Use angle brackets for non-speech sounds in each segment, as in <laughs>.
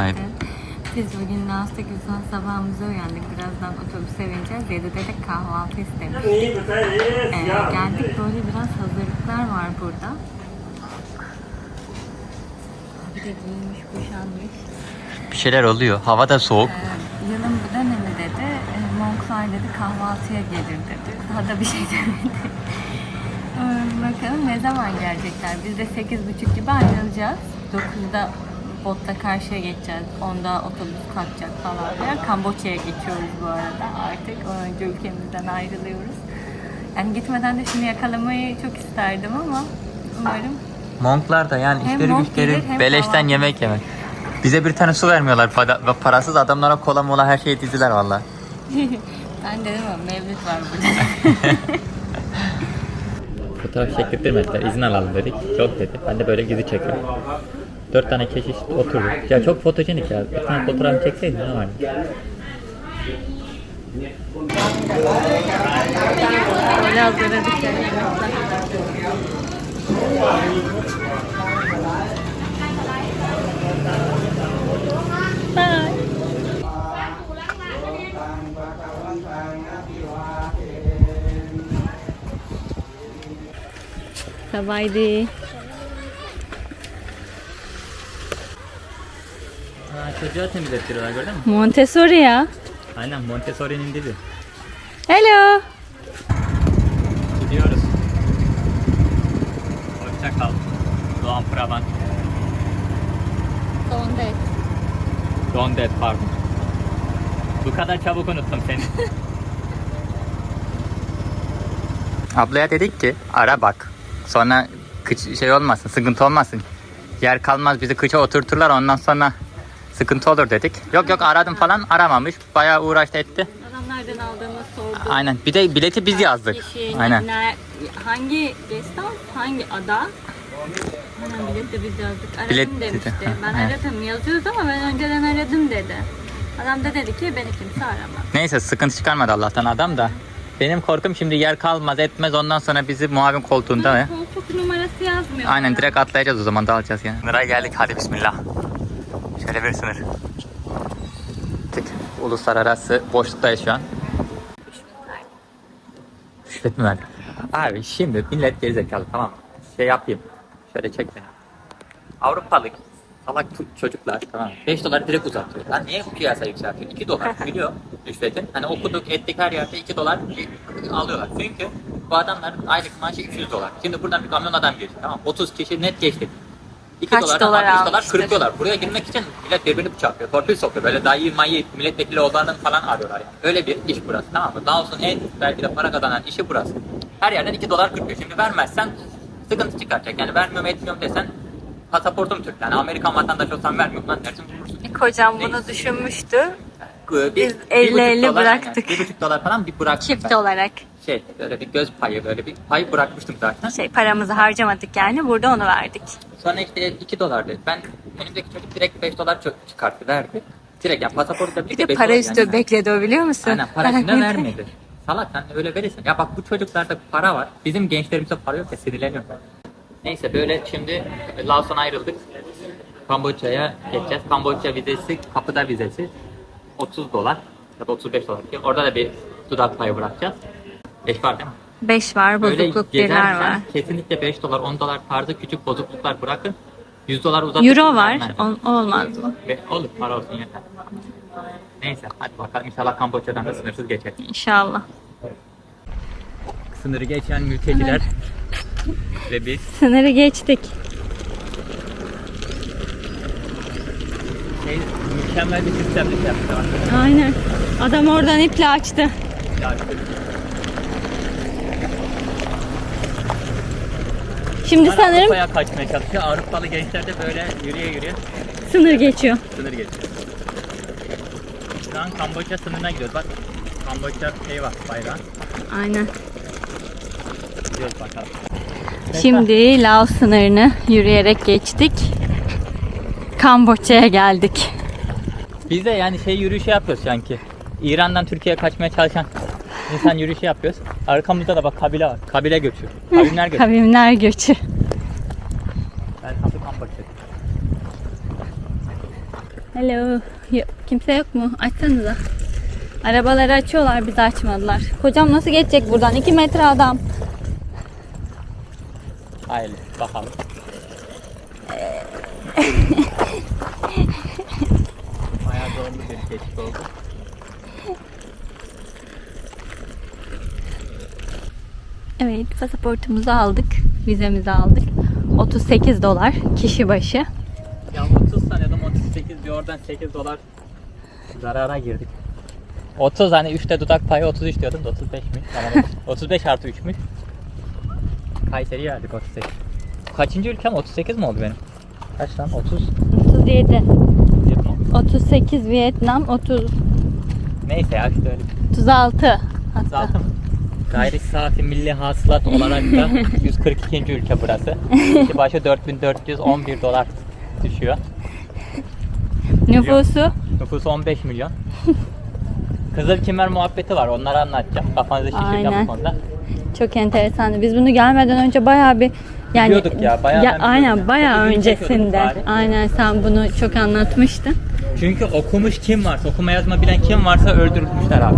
Günaydın. Biz bugün Laos'ta güzel sabahımıza uyandık. Birazdan otobüse bineceğiz. Yedide de kahvaltı istemiş. Ee, geldik böyle biraz hazırlıklar var burada. Bir de giyinmiş, kuşanmış. Bir şeyler oluyor. Hava da soğuk. Ee, yılın bu dönemi dedi. E, Monklar dedi kahvaltıya gelir dedi. Daha da bir şey <laughs> demedi. Ee, Bakalım ne zaman gelecekler. Biz de 8.30 gibi ayrılacağız. 9'da botla karşıya geçeceğiz. 10'da otobüs kalkacak falan filan. Kamboçya'ya geçiyoruz bu arada artık. Önce ülkemizden ayrılıyoruz. Yani gitmeden de şunu yakalamayı çok isterdim ama umarım Monklar da yani Hem işleri güçleri beleşten kahvaltı. yemek yemek. Bize bir tane su vermiyorlar. Pada- Parasız adamlara kola mola her şeyi diziler valla. <laughs> ben dedim ama mevlüt var burada. <laughs> Fotoğraf çektirmediler. İzin alalım dedik. Yok dedi. Ben de böyle gizli çekiyorum. Dört tane keşiş oturdu. Ya çok fotojenik ya. Bir tane fotoğraf çekseydin ne vardı? Böyle hazırladık yani. Bye. Sabahıydı. Ha, çocuğa temizlettiriyorlar gördün mü? Montessori ya. Aynen Montessori'nin dizi. Hello. Gidiyoruz. Hoşça kal. Doğan Praban. Sonde. Don't dead pardon. Bu kadar çabuk unuttum seni. <laughs> Ablaya dedik ki ara bak. Sonra kıç şey olmasın, sıkıntı olmasın. Yer kalmaz bizi kıça oturturlar ondan sonra sıkıntı olur dedik. Yok yok aradım falan aramamış. Bayağı uğraştı etti. Adam nereden aldığını sordu. Aynen. Bir de bileti biz yazdık. Kişi, Aynen. ne- hangi house, hangi ada? Aynen bilet de biz yazdık. Aradım Bilet demişti. dedi. Ben evet. aradım yazıyoruz ama ben önceden aradım dedi. Adam da dedi ki beni kimse aramaz. Neyse sıkıntı çıkarmadı Allah'tan adam da. Benim korkum şimdi yer kalmaz etmez ondan sonra bizi muavin koltuğunda Koltuk numarası yazmıyor. Aynen bana. direkt atlayacağız o zaman dağılacağız yani. Sınıra geldik hadi bismillah. Şöyle bir sınır. Tık. Uluslararası boşluktayız şu an. Rüşvet mi verdi? Abi şimdi millet gerizekalı tamam mı? Şey yapayım. Şöyle çek beni. Avrupalı salak çocuklar tamam mı? 5 dolar direkt uzatıyor. Lan niye bu piyasa yükseltiyor? 2 dolar <laughs> biliyor rüşvetin. Hani okuduk ettik her yerde 2 dolar alıyorlar. Çünkü bu adamların aylık maaşı 200 dolar. Şimdi buradan bir kamyon adam geçti tamam mı? 30 kişi net geçti. 2 Kaç dolardan dolar 60 dolar almıştır? kırpıyorlar. Buraya girmek için millet birbirini bıçaklıyor. Torpil sokuyor. Böyle dayı mayı milletvekili olanın falan arıyorlar yani. Öyle bir iş burası tamam mı? Laos'un en belki de para kazanan işi burası. Her yerden 2 dolar kırpıyor. Şimdi vermezsen sıkıntı çıkaracak. Yani vermiyorum etmiyorum desen pasaportum Türk. Yani Amerikan vatandaşı olsan vermiyorum lan dersin. Kocam bunu düşünmüştü. Bir, Biz bir 50 buçuk 50 dolar, bıraktık. aynen. Bir buçuk dolar falan bir bıraktım Çift ben. olarak. Şey böyle bir göz payı böyle bir pay bırakmıştım zaten. Şey paramızı harcamadık yani burada onu verdik. Sonra işte 2 dolar dedi. Ben önümdeki çocuk direkt 5 dolar çıkarttı verdi. Direkt yani pasaportla Bir birlikte de 5 para üstü yani. bekledi o biliyor musun? Aynen parasını vermedi. Salak sen öyle verirsin. Ya bak bu çocuklarda para var. Bizim gençlerimizde para yok ya sinirleniyorum. Neyse böyle şimdi Laos'tan ayrıldık. Kamboçya'ya geçeceğiz. Kamboçya vizesi, kapıda vizesi 30 dolar ya da 35 dolar. Orada da bir dudak payı bırakacağız. 5 var değil mi? 5 var bozukluk birler var. kesinlikle 5 dolar 10 dolar tarzı küçük bozukluklar bırakın. 100 dolar uzatıp Euro var. ol- olmaz mı? Ve olur para olsun yeter. Neyse hadi bakalım inşallah Kamboçya'dan da sınırsız geçer. İnşallah. Sınırı geçen mülteciler ve biz Sınırı geçtik. Şey, mükemmel bir sistemle şey yaptılar. Aynen. Adam oradan iple açtı. Şimdi Bunlar sanırım Avrupa'ya kaçmaya çalışıyor. Avrupalı gençler de böyle yürüye yürüye sınır geçiyor. sınır geçiyor. Şu an Kamboçya sınırına gidiyoruz. Bak Kamboçya şey var bayrağı. Aynen. Gidiyoruz bakalım. Şimdi Laos sınırını yürüyerek geçtik. Kamboçya'ya geldik. Biz de yani şey yürüyüşü yapıyoruz sanki. İran'dan Türkiye'ye kaçmaya çalışan insan yürüyüşü yapıyoruz. Arkamızda da bak kabile var. Kabile göçü. Kavimler göçü. Kavimler göçü. Ben hafif Kamboçya. Hello. Yo- kimse yok mu? Açsanıza. Arabaları açıyorlar bizi açmadılar. Kocam nasıl geçecek buradan? 2 metre adam. Hayır bakalım. Bayağı zorlu bir geçiş oldu. Evet pasaportumuzu aldık. Vizemizi aldık. 38 dolar kişi başı. Ya 30 sanıyordum 38 bir oradan 8 dolar zarara girdik. 30 hani 3'te dudak payı 33 diyordum da 35 mi? Tamam 35 artı 3'müş. Kayseri'ye geldik 38. Kaçıncı ülkem 38 mi oldu benim? Kaç lan 30? 37. 20. 38 Vietnam, 30 Neyse ya işte öyle. 36. Hatta. 36 mı? Gayri saati milli hasılat olarak da <laughs> 142. ülke burası. Kişi başı 4411 dolar düşüyor. Nüfusu Nüfusu 15 milyon. Kızıl Kimer muhabbeti var. Onları anlatacağım. Kafanızı şişireceğim Aynen. bu konuda. çok enteresandı. Biz bunu gelmeden önce bayağı bir yani Biliyorduk ya, bayağı ben aynen bayağı çekiyorduk öncesinde. Aynen sen bunu çok anlatmıştın. Çünkü okumuş kim varsa, okuma yazma bilen kim varsa öldürmüşler abi.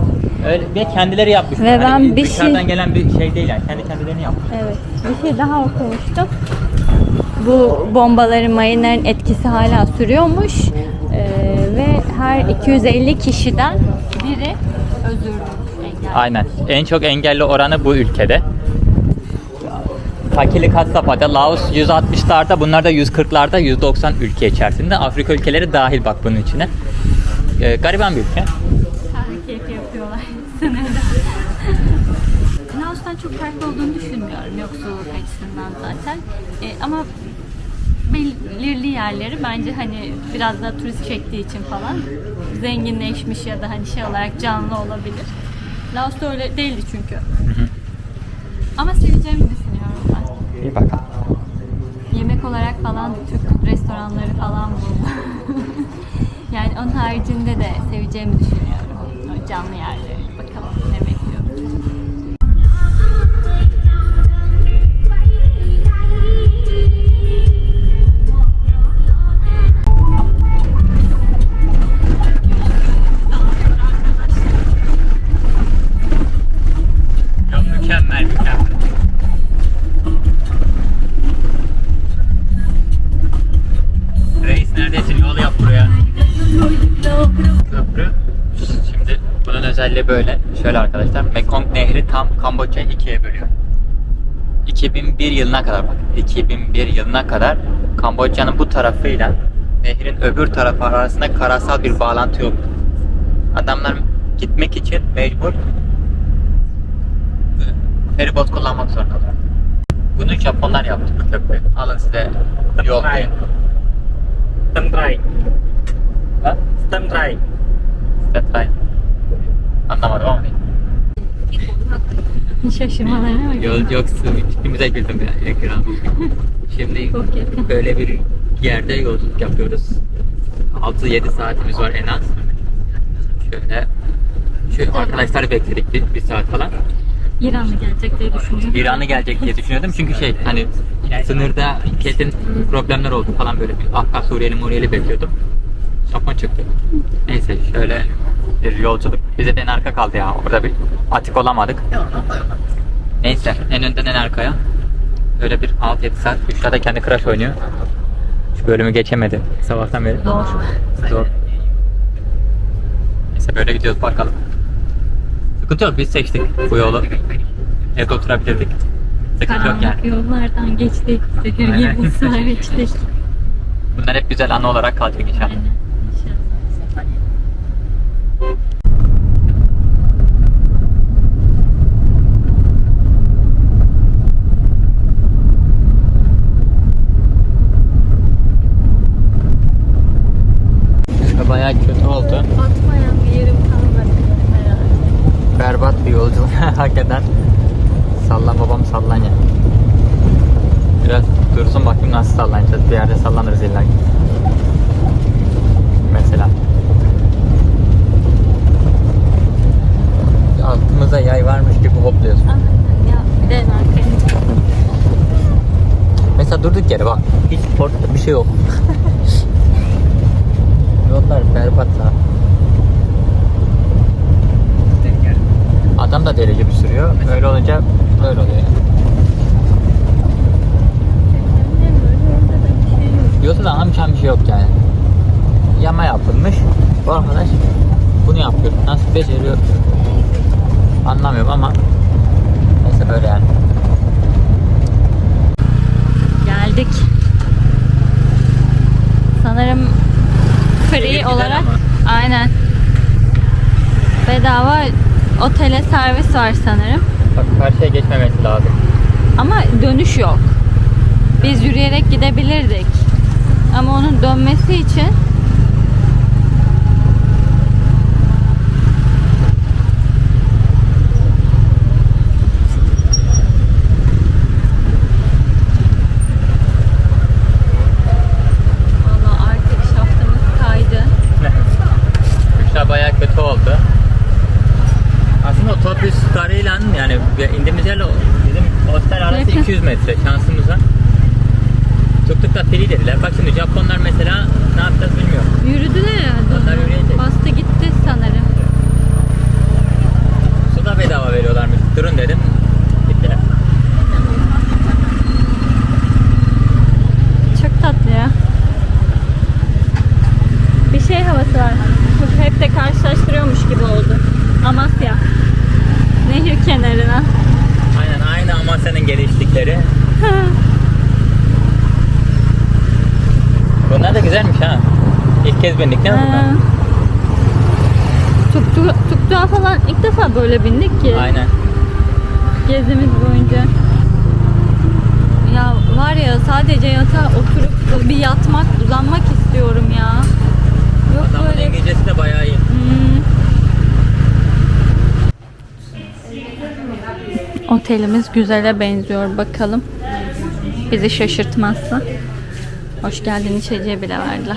Öyle ve kendileri yapmışlar. Ve ben Hani bir dışarıdan şey- gelen bir şey değil yani. Kendi kendilerini yapmış. Evet. Bir şey daha okumuştum. Bu bombaların, mayınların etkisi hala sürüyormuş. Ee, ve her 250 kişiden biri özür. Aynen. En çok engelli oranı bu ülkede. Fakirlik had safhada. Laos 160'larda, bunlar da 140'larda, 190 ülke içerisinde. Afrika ülkeleri dahil bak bunun içine. Ee, gariban bir ülke. Keyfi yapıyorlar <laughs> sınırda. Laos'tan çok farklı olduğunu düşünmüyorum yoksulluk açısından zaten. E, ama belirli yerleri bence hani biraz da turist çektiği için falan zenginleşmiş ya da hani şey olarak canlı olabilir. Laos'ta öyle değildi çünkü. Ama seveceğimi düşünüyorum ben. İyi bakalım. Yemek olarak falan Türk restoranları falan buldum. <laughs> yani onun haricinde de seveceğimi düşünüyorum. O canlı yerleri. Bakalım ne özelliği böyle. Şöyle arkadaşlar. Mekong Nehri tam Kamboçya'yı ikiye bölüyor. 2001 yılına kadar bak. 2001 yılına kadar Kamboçya'nın bu tarafıyla nehrin öbür tarafı arasında karasal bir bağlantı yok. Adamlar gitmek için mecbur feribot kullanmak zorundalar. Bunu Japonlar yaptı bu köprüyü. Alın size yol diye. Tân Rai, Ha? Tân Rai. Detay. Anlamadım ama. Şaşırmalarına bak. Yol yoksa tipimize güldüm ya ekran. Şimdi Çok yakın. böyle bir yerde yolculuk yapıyoruz. 6-7 saatimiz var en az. Şöyle şu arkadaşları bekledik bir, bir saat falan. İranlı gelecek diye düşünüyorum. İranlı gelecek diye düşünüyordum çünkü şey hani sınırda kesin problemler oldu falan böyle bir Afgan Suriyeli Muriyeli bekliyordum. Japon çıktı. Neyse şöyle bir yolculuk. Bize de en arka kaldı ya. Orada bir atik olamadık. Neyse en önden en arkaya. Böyle bir 6-7 saat. Büşra da kendi crash oynuyor. Şu bölümü geçemedi. Sabahtan beri. Zor. Zor. Neyse böyle gidiyoruz bakalım. Sıkıntı yok biz seçtik bu yolu. Evde oturabilirdik. Sıkıntı yok yani. Karanlık yollardan geçtik. Zehir gibi ısrar içtik. Bunlar hep güzel anı olarak kalacak inşallah. Aynen. İnşallah. Şurada bayağı kötü oldu. Batmayan bir yerim kalmadı herhalde. Berbat bir Hakikaten. Sallan babam sallan ya. Biraz dursun bakayım nasıl sallanacağız. Bir yerde sallanırız illa. Mesela. Altımıza yay varmış gibi hopluyorsun. Aynen ya. Bir de arkaya. Mesela durduk yere bak. Hiç spor bir şey yok. <laughs> Yolda veriyor. Öyle olunca böyle oluyor. yani. Yolda da anlamayacağım bir şey yok yani. Yama yapılmış. Bu arkadaş bunu yapıyor. Nasıl beceriyor? Anlamıyorum ama neyse böyle yani. Geldik. Sanırım free olarak aynen bedava otele servis var sanırım. Bak karşıya geçmemesi lazım. Ama dönüş yok. Biz yürüyerek gidebilirdik. Ama onun dönmesi için Valla arka şaftımız kaydı. <laughs> Bayağı kötü oldu. Otobüs garıyla yani indiğimiz yer bizim hostel arası Yakın. 200 metre şansımıza. Tuk da free dediler. Bak şimdi Japonlar mesela ne yapacağız bilmiyorum. Yürüdüler herhalde. Onlar yürüyecek. Bastı gitti sanırım. Su da bedava veriyorlarmış. Durun dedim. Gittiler. Çok tatlı ya. Bir şey havası var. Hep de karşılaştırıyormuş gibi oldu. Amasya. Nehir kenarına. Aynen aynı Amasya'nın geliştikleri. <laughs> Bunlar da güzelmiş ha. İlk kez bindik değil mi bunlar? Tuktuğa, tuktuğa falan ilk defa böyle bindik ki. Aynen. Gezimiz boyunca. Ya var ya sadece yatağa oturup bir yatmak, uzanmak istiyorum ya. Yok Adamın böyle. İngilizcesi de bayağı iyi. Hmm. Otelimiz güzele benziyor bakalım. Bizi şaşırtmazsa. Hoş geldin içeceği bile verdiler.